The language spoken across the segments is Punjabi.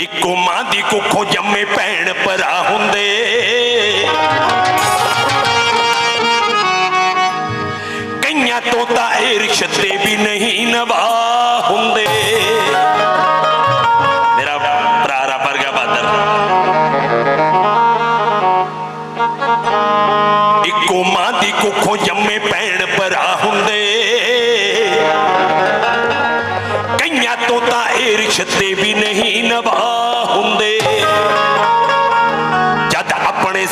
ਇੱਕੋ ਮਾਂ ਦੀ ਕੁੱਖੋਂ ਜੰਮੇ ਭੈਣ ਭਰਾ ਹੁੰਦੇ। ਕਈਆਂ ਤੋਂ ਤਾਂ ਇਹ ਰਿਸ਼ਤੇ ਵੀ ਨਹੀਂ ਨਵਾ ਹੁੰਦੇ।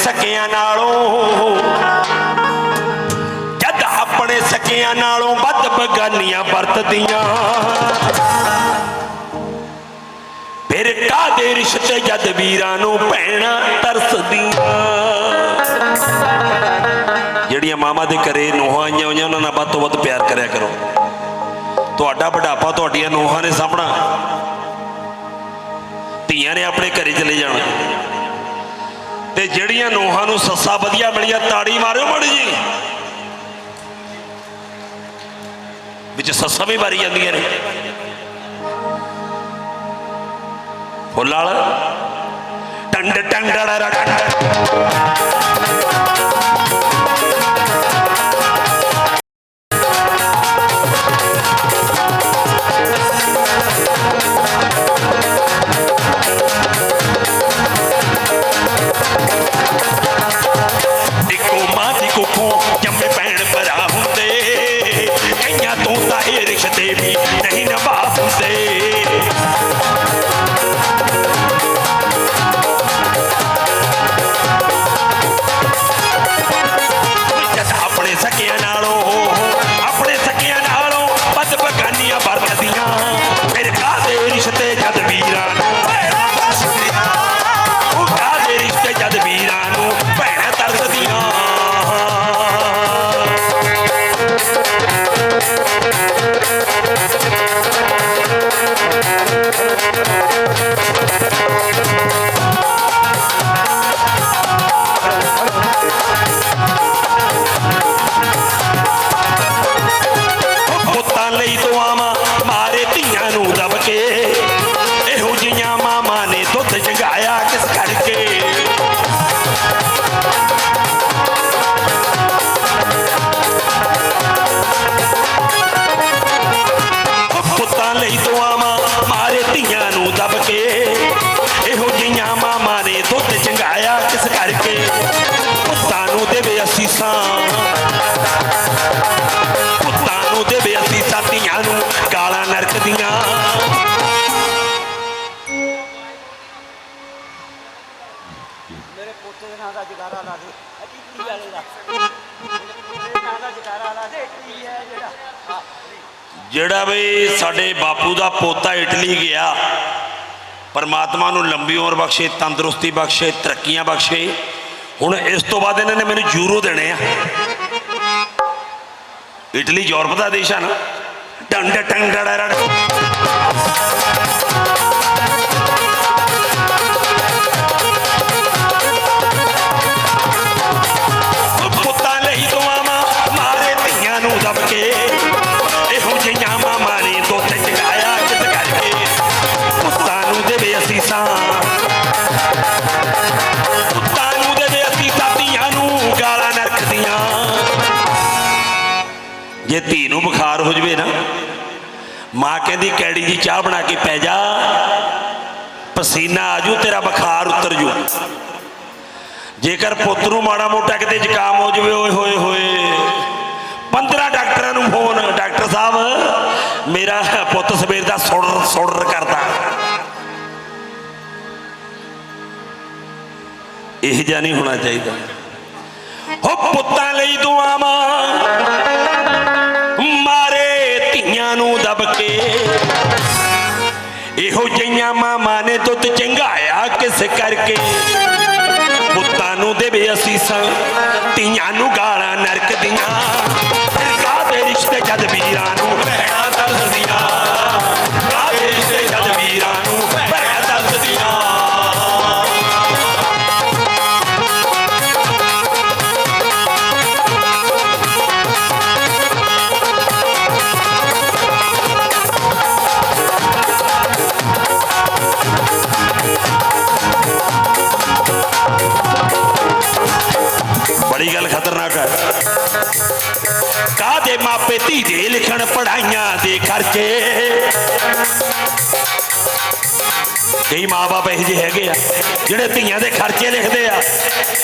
ਸਕਿਆਂ ਨਾਲੋਂ। ਜਦ ਆਪਣੇ ਸਕਿਆਂ ਨਾਲੋਂ ਵੱਧ ਬਗਾਨੀਆਂ ਵਰਤਦੀਆਂ। ਫਿਰ ਕਾਦੇ ਰਿਸ਼ਤੇ ਜਦ ਵੀਰਾਂ ਨੂੰ ਭੈਣਾਂ ਤਰਸਦੀਆਂ? ਜਿਹੜੀਆਂ ਮਾਮਾ ਦੇ ਘਰੇ ਨੋਹਾਂ ਆਈਆਂ ਹੋਈਆਂ, ਉਹਨਾਂ ਨਾਲ ਵੱਧ ਤੋਂ ਵੱਧ ਪਿਆਰ ਕਰਿਆ ਕਰੋ। ਤੁਹਾਡਾ ਬੁਢਾਪਾ ਤੁਹਾਡੀਆਂ ਨੋਹਾਂ ਨੇ ਸਾਹਮਣਾ ਧੀਆਂ ਨੇ ਆਪਣੇ ਘਰੇ ਚਲੇ ਜਾਣਾ। ਤੇ ਜਿਹੜੀਆਂ ਨੋਹਾਂ ਨੂੰ ਸੱਸਾ ਵਧੀਆ ਮਿਲੀਆਂ, ਤਾੜੀ ਮਾਰਿਓ ਮਾੜੀ ਜੀ। ਵਿੱਚ ਸੱਸਾਂ ਵੀ ਮਾਰੀ ਜਾਂਦੀਆਂ ਨੇ। ਫੁੱਲ ਵਾਲਾ। ਟੰਡ ਟੰਡੜਾ ਟੰਡ ਨੂੰ ਦਬ ਕੇ ਪੋਤੇ ਦੇ ਨਾਂ ਦਾ ਜਗਾਰਾ ਲਾ ਦੇ। ਅਜੀ ਵਾਲੇ ਦਾ? ਪੋਤੇ ਦੇ ਨਾਂ ਦਾ ਜਗਾਰਾ ਲਾ ਦੇ ਕੀ ਹੈ ਜਿਹੜਾ? ਹਾਂ ਜਿਹੜਾ ਵੀ ਸਾਡੇ ਬਾਪੂ ਦਾ ਪੋਤਾ ਇਟਲੀ ਗਿਆ, ਪਰਮਾਤਮਾ ਨੂੰ ਲੰਬੀ ਉਮਰ ਬਖਸ਼ੇ, ਤੰਦਰੁਸਤੀ ਬਖਸ਼ੇ, ਤਰੱਕੀਆਂ ਬਖਸ਼ੇ, ਹੁਣ ਇਸ ਤੋਂ ਬਾਅਦ ਇਹਨਾਂ ਨੇ ਮੈਨੂੰ ਯੂਰੋ ਦੇਣੇ ਆ। ਇਟਲੀ, ਯੂਰਪ ਦਾ ਦੇਸ਼ ਆ ਨਾ। ਟੰਡ ਟੰਡੜੜ ਪੁੱਤਾਂ ਜੇ ਧੀ ਨੂੰ ਬੁਖਾਰ ਹੋ ਜਵੇ ਨਾ, ਮਾਂ ਕਹਿੰਦੀ, ਕੈੜੀ ਦੀ ਚਾਹ ਬਣਾ ਕੇ ਪੈ ਜਾ, ਪਸੀਨਾ ਆਜੂ ਤੇਰਾ ਬੁਖਾਰ ਉਤਰ ਜੂ। ਜੇਕਰ ਪੁੱਤ ਨੂੰ ਮਾੜਾ ਮੋਟਾ ਕਿਤੇ ਜ਼ੁਕਾਮ ਹੋ ਜਵੇ, ਓਏ ਹੋਏ ਹੋਏ। 15 ਡਾਕਟਰਾਂ ਨੂੰ ਫੋਨ, ਡਾਕਟਰ ਸਾਹਿਬ, ਮੇਰਾ ਪੁੱਤ ਸਵੇਰ ਦਾ ਸੁੜ ਸੁੜ ਕਰਦਾ। ਇਹ ਜਿਹਾ ਨਹੀਂ ਹੋਣਾ ਚਾਹੀਦਾ। ਹੋ ਪੁੱਤਾਂ ਲਈ ਦੁਆਵਾਂ ਦੇਵੇ ਧੀਆਂ ਨੂੰ ਗਾਲਾਂ ਨਰਕ ਦੀਆਂ ਫਿਰ ਕਾਹਦੇ ਰਿਸ਼ਤੇ ਜਦ ਵੀਰਾਂ ਨੂੰ ਦੇ ਖਰਚੇ ਕਈ ਮਾਪੇ ਇਹ ਜਿਹੇ ਹੈਗੇ ਆ, ਜਿਹੜੇ ਧੀਆਂ ਦੇ ਖਰਚੇ ਲਿਖਦੇ ਆ।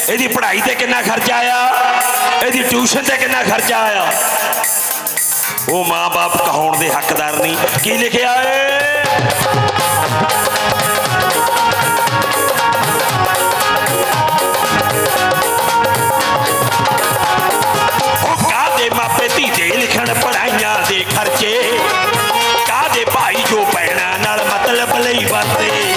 ਇਹਦੀ ਪੜ੍ਹਾਈ ਤੇ ਕਿੰਨਾ ਖਰਚਾ ਆਇਆ? ਇਹਦੀ ਟਿਊਸ਼ਨ ਤੇ ਕਿੰਨਾ ਖਰਚਾ ਆਇਆ? ਉਹ ਮਾਪੇ ਕਹਾਉਣ ਦੇ ਹੱਕਦਾਰ ਨਹੀਂ। ਕੀ ਲਿਖਿਆ ਏ? ਨਾਲ ਮਤਲਬ ਲਈ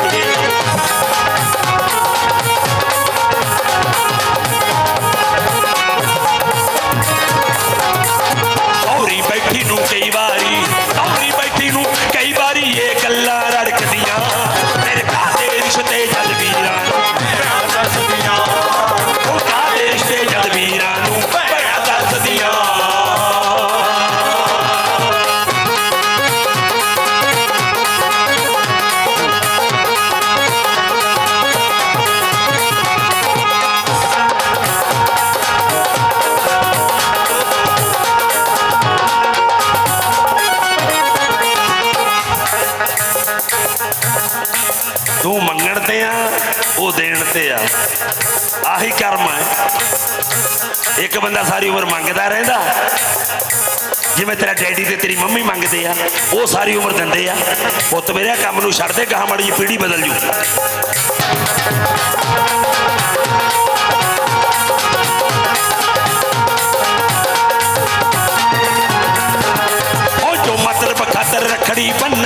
ਉਹ ਦੇਣ ਤੇ ਆ। ਆਹੀ ਕਰਮ ਹੈ ਇੱਕ ਬੰਦਾ ਸਾਰੀ ਉਮਰ ਮੰਗਦਾ ਰਹਿੰਦਾ। ਜਿਵੇਂ ਤੇਰਾ ਡੈਡੀ ਤੇ ਤੇਰੀ ਮੰਮੀ ਮੰਗਦੇ ਆ, ਉਹ ਸਾਰੀ ਉਮਰ ਦਿੰਦੇ ਆ। ਪੁੱਤ ਮੇਰੇ ਕੰਮ ਨੂੰ ਛੱਡ ਦੇ, ਗਾਹ ਮੜੀ ਜੀ ਪੀੜੀ ਬਦਲ ਜੂ। ਉਹ ਜੋ ਮਤਲਬ ਖਾਤਰ ਰੱਖੜੀ ਬੰਨਣ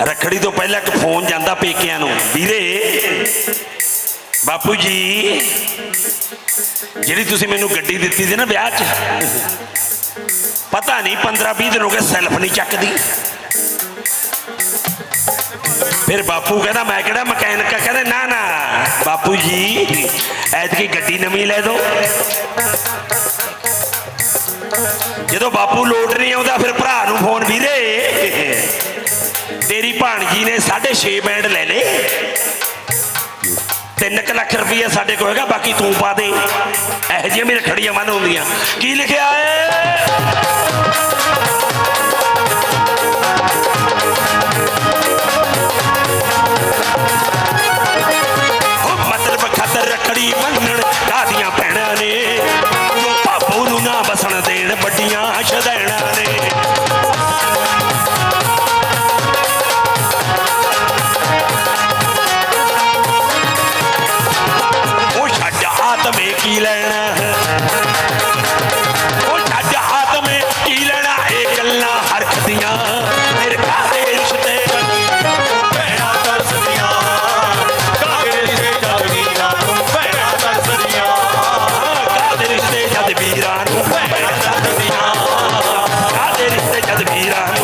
ਰੱਖੜੀ ਤੋਂ ਪਹਿਲਾਂ ਇੱਕ ਫੋਨ ਜਾਂਦਾ ਪੇਕਿਆਂ ਨੂੰ। ਵੀਰੇ, ਬਾਪੂ ਜੀ, ਜਿਹੜੀ ਤੁਸੀਂ ਮੈਨੂੰ ਗੱਡੀ ਦਿੱਤੀ ਸੀ ਨਾ ਵਿਆਹ 'ਚ, ਪਤਾ ਨਹੀਂ 15 20 ਦਿਨ ਹੋ ਗਏ ਸੈਲਫ ਨਹੀਂ ਚੱਕਦੀ। ਫਿਰ ਬਾਪੂ ਕਹਿੰਦਾ, ਮੈਂ ਕਿਹੜਾ ਮਕੈਨਿਕ ਆ? ਕਹਿੰਦਾ, ਨਾ ਨਾ, ਬਾਪੂ ਜੀ, ਐਤਕੀ ਗੱਡੀ ਨਵੀਂ ਲੈ ਦਿਓ ਜਦੋਂ ਬਾਪੂ ਲੋਟ ਨਹੀਂ ਆਉਂਦਾ, ਫਿਰ ਭਰਾ ਨੂੰ ਫੋਨ, ਵੀਰੇ ਭਾਣ ਜੀ ਨੇ 6.5 ਬੈਂਡ ਲੈ ਲਏ ਲੇ 3 ਲੱਖ ਰੁਪਈਆ ਸਾਡੇ ਕੋਲ ਹੈਗਾ, ਬਾਕੀ ਤੂੰ ਪਾ ਦੇ। ਇਹ ਜਿਹੀਆਂ ਮੇਰੇ ਖੜੀਆਂ ਮਨ ਹੁੰਦੀਆਂ। ਕੀ ਲਿਖਿਆ ਏ? ਜਦ ਵੀਰਾ